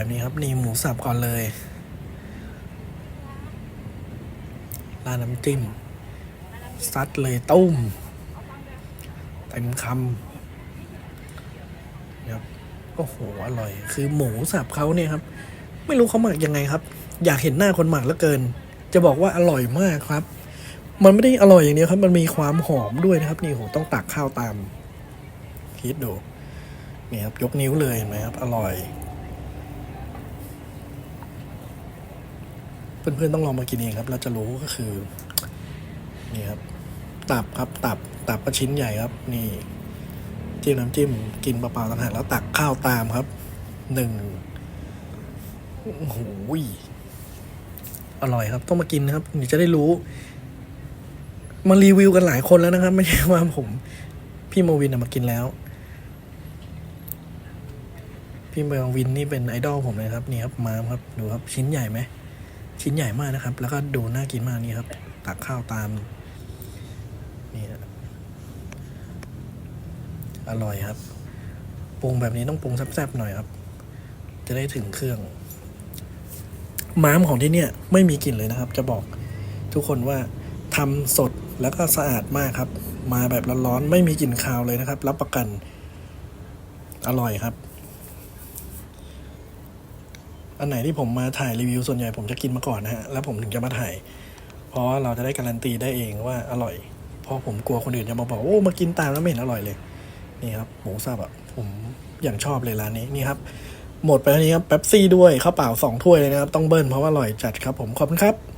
แบบนี้ครับนี่หมูสับก่อนเลยราดน้ำจิ้มซัดเลยตุ้มเต็มคำนะครับโอ้โหอร่อย คือหมูสับเขาเนี่ยครับ ไม่รู้เขาหมักยังไงครับ อยากเห็นหน้าคนหมักเหลือเกิน จะบอกว่าอร่อยมากครับ มันไม่ได้อร่อยอย่างเดียวครับ มันมีความหอมด้วยนะครับ นี่โหต้องตักข้าวตามคิดดูนี่ครับยกนิ้วเลยเห็นไหมครับ อร่อย เพื่อนๆต้องลองมากินเองครับ เราจะรู้ก็คือนี่ครับ ตับครับตับตับก็ชิ้นใหญ่ครับ นี่จิ้มน้ำจิ้มกินเปล่าๆต่างหากแล้วตักข้าวตามครับหนึ่งโอ้โหยอร่อยครับ ต้องมากินนะครับเดี๋ยวจะได้รู้ มารีวิวกันหลายคนแล้วนะครับ ไม่ใช่ว่าผม พี่โมวินนะมากินแล้ว พี่โมวินนี่เป็นไอดอลผมเลยครับ นี่ครับมามครับ ดูครับชิ้นใหญ่ไหม ชิ้นใหญ่มากนะครับ แล้วก็ดูน่ากินมากนี่ครับ ตักข้าวตามนี่ฮะอร่อยครับปรุงแบบนี้ต้องปรุงแซ่บๆหน่อยครับ จะได้ถึงเครื่อง ม้ามของที่เนี่ย ไม่มีกลิ่นเลยนะครับ จะบอกทุกคนว่าทำสดแล้วก็สะอาดมากครับ มาแบบร้อนๆไม่มีกลิ่นคาวเลยนะครับ รับประกัน อร่อยครับ อันไหนที่ผมมาถ่ายรีวิวส่วนใหญ่ผมจะกินมาก่อนนะฮะ แล้วผมถึงจะมาถ่าย เพราะว่าเราจะได้การันตีได้เองว่าอร่อย เพราะผมกลัวคนอื่นจะมาบอกโอ้มากินตามแล้วไม่เห็นอร่อยเลย นี่ครับหมูสับอะผมอย่างชอบเลยร้านนี้นี่ครับ หมดไปแล้วนี้ครับแป๊บซี่ด้วยข้าวเปล่าสองถ้วยเลยนะครับ ต้องเบิ้ลเพราะว่าอร่อยจัดครับผมขอบคุณครับ